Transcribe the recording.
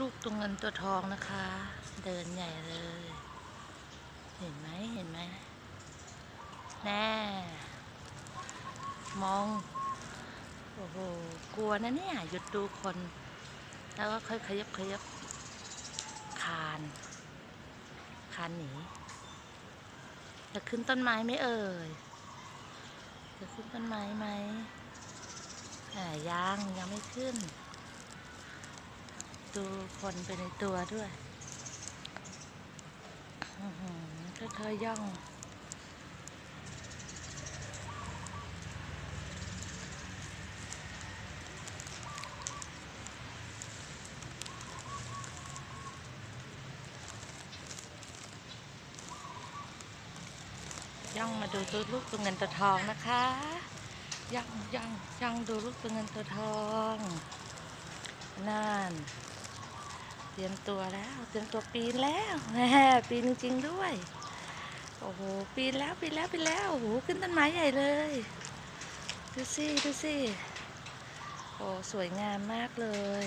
ลูกตัวเงินตัวทองนะคะ เดินใหญ่เลย เห็นไหมเห็นไหมแน่มอง โอ้โห กลัวนะเนี่ย หยุดดูคน แล้วก็ค่อยขยับขยับคาน คานหนี จะขึ้นต้นไม้ไหมเอ่ย จะขึ้นต้นไม้ไหมอ่ายังยังไม่ขึ้น ดูคนไปในตัวด้วยอื้อหือค่อยๆย่องย่องมาดูตัวลูกตัวเงินตัวทองนะคะ ย่องย่องย่องดูลูกตัวเงินตัวทองนั่น เตรียมตัวแล้วเตรียมตัวปีนแล้วแหมปีนจริงๆด้วย โอ้โหปีนแล้วปีนแล้วปีนแล้วโอ้โหขึ้นต้นไม้ใหญ่เลยดูสิดูสิโอ้สวยงามมากเลย